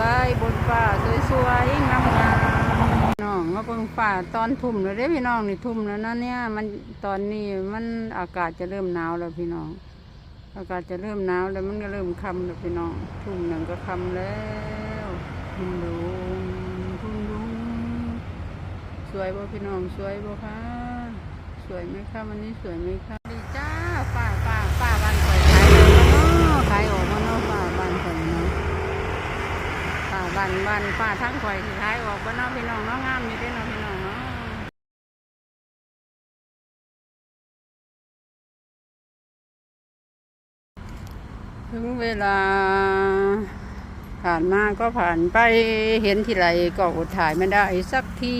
วยๆ บนฟ้าสวยๆงามๆน้องมาเบิ่าตอนทุ่มแล้วเด้พี่น้องนี่ทุ่มแล้วนะเนี่ยมันตอนนี้มันอากาศจะเริ่มหนาวแล้วพี่น้อง อากาศจะเริ่มหนาวแล้วมันก็เริ่มค่ำแล้วพี่น้อง ทุ่มหนึ่งก็ค่ำแล้วทุ่มดุงทุ่มดุงสวยบ่พี่น้องสวยบ่คะสวยไหมคะวันนี้สวยไหมคะดีจ้าป้าป้าป้าบ้านข่อยขายออกมาเนาะขายออกมาเนาะป้าบ้านข่อยเนาะป้าบ้า นบ้านป้าทั้งข่อยสิขายออกบ้านนาะพี่น้องนาะงามอยู่ด้เนาะพี่น้องเนาะถึงเวลา ผ่านมาก็ผ่านไปเห็นทีไรก็อดถ่ายไม่ได้สักที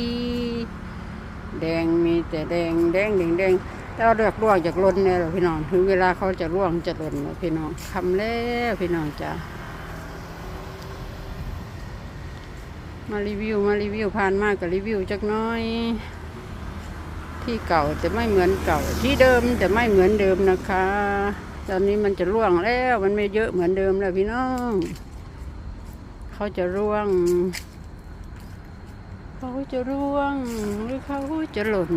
แดงมีแต่แดงแดงแดงแดงแล้วเลือกร่วงจากล้นเนี่ยพี่น้องถึงเวลาเขาจะร่วงจะลนพี่น้องคำแล้วพี่น้องจ้ะ มารีวิวมารีวิวผ่านมากกับรีวิวจักน้อย ที่เก่าแต่ไม่เหมือนเก่า ที่เดิมแต่ไม่เหมือนเดิมนะคะ ตอนนี้มันจะร่วงแล้วมันไม่เยอะเหมือนเดิมแล้วพี่น้องเขาจะร่วงเขาจะร่วงหรือเขาจะหล่น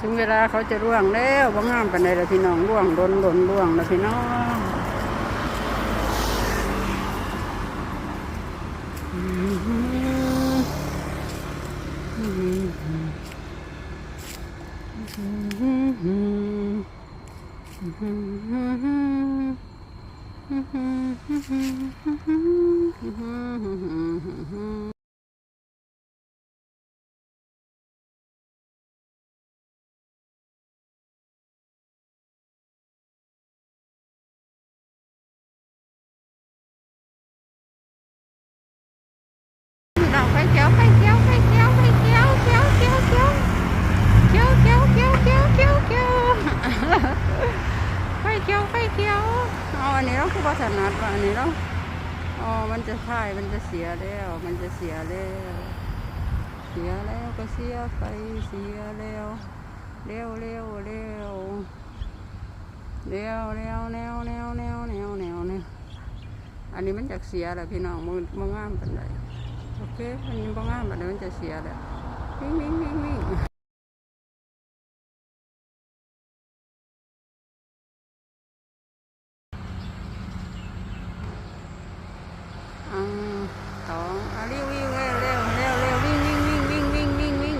ถึงเวลาเขาจะร่วงแล้วว่างามปันใดแล้วพี่น้องร่วงหล่นหล่นร่วงแล้วพี่น้อง Mm-hmm. นี้เราคือภาษานัดว่าอันนี้เราะอ๋อมันจะพ่ายมันจะเสียแล้ว มันจะเสียแล้ว เสียแล้วก็เสียไปเสียแล้วเร็วเร็วเร็วเร็วเร็วแนวแนวแนวแนวแนวแนวอันนี้มันจากเสียแหล้วพี่น้องมือมืองามเป็นไรโอเคอันนี้บ้างอะมันมันจะเสียแหล้ววิ่งวิ่งวิ่งวิ่ง อ่าสองอะเร็ววิ่งเร็วเร็วเร็วเร็ววิ่งวิ่งวิ่งวิ่งวิ่งวิ่ง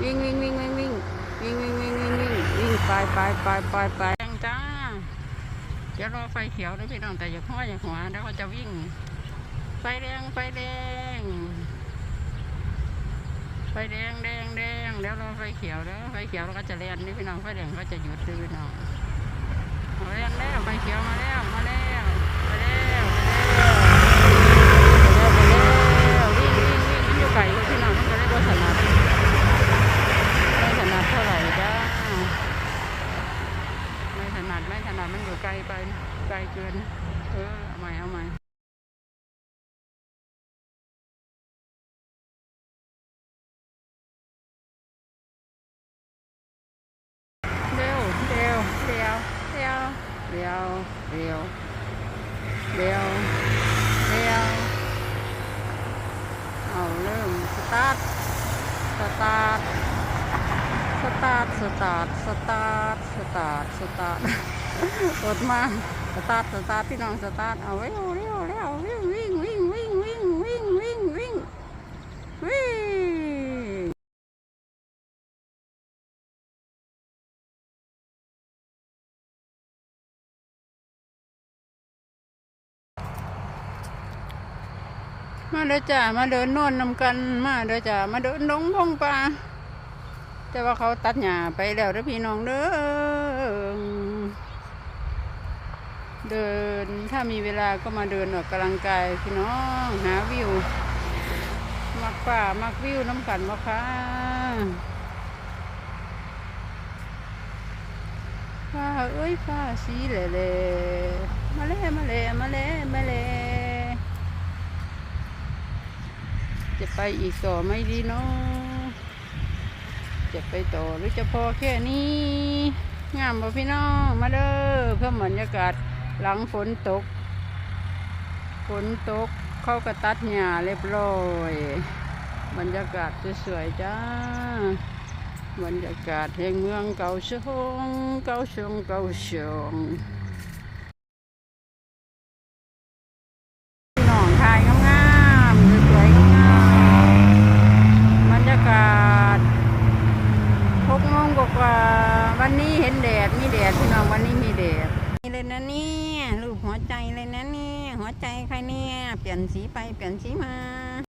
วิ่งวิ่งวิ่งวิ่งวิ่งวิ่งวิ่งวิ่งวิ่งวิ่งวิ่งวิ่งไปไปไปไปไปยังจ้าเดี๋ยวรอไฟเขียวนะพี่น้องแต่อย่าหัวอย่าหัวแล้วก็จะวิ่ง ไฟแดงไฟแดงไฟแดงแดงแดงแล้วราไฟเขียวแล้วไฟเขียวเราก็จะเลียนนี่พี่น้องไฟแดงก็จะหยุดด้วยพี่น้องเลียนแล้วไฟเขียวมาแล้วมาแล้วมาแล้วมาแล้ววิ่งวิ่งวิ่งวิ่งอยู่ไกลเลยพี่น้องมันก็ได้บถนัดไม่ถนัดเท่าไหร่จ้าไม่ถนัดไม่ถนัดมันอยู่ ไกลเกิน เออ เอาใหม่ เอาใหม่เร็วเร็วเร็วเร็วเร็วเร็วเร็วเร็วเอาเริ่มสตาร์ทสตาร์ทสตาร์ทสตาร์ทสตาร์ทสตาร์ทสตาร์ท กดมาสตาร์ทสตาร์ทพี่น้องสตาร์ทเอาเร็วเร็วเร็ววิ่งวิ่งวิ่งวิ่งวิ่งวิ่งวิ่งวิ่งวิ่งมาเด้อจ้ามาเดินโน่นนำกันมาเด้อจ้ามาเดินลงพงป่าแต่ว่าเขาตัดหญ้าไปแล้วเด้อพี่น้องเด้อ เดินถ้ามีเวลาก็มาเดินออกกำลังกายพี่น้องหาวิว มักป่ามักวิวน้ำกันบ่ค่ะฟ้าเอ้ยฟ้าสีแหล่มาแล่มาแล่มาแล่มาแล่จะไปอีกต่อไม่ดีเนาะจะไปต่อหรือจะพอแค่นี้ งามบ่พี่น้อง มาเด้อเพื่อบรรยากาศ หลังฝนตก ฝนตกเขาก็ตัดหญ้าเรียบร้อย บรรยากาศสวยๆจ้า บรรยากาศแห่งเมืองเก่าชงเก่าชงเก่าชงพี่นองถ่ายงามๆสวยๆงามๆบรรยากาศหกโมงกว่าๆวันนี้เห็นแดดมีแดดพี่น้องวันนี้มีแดด เลยนะเนี่ยรูปหัวใจเลยนะเนี่ยหัวใจใครเนี่ยเปลี่ยนสีไปเปลี่ยนสีมา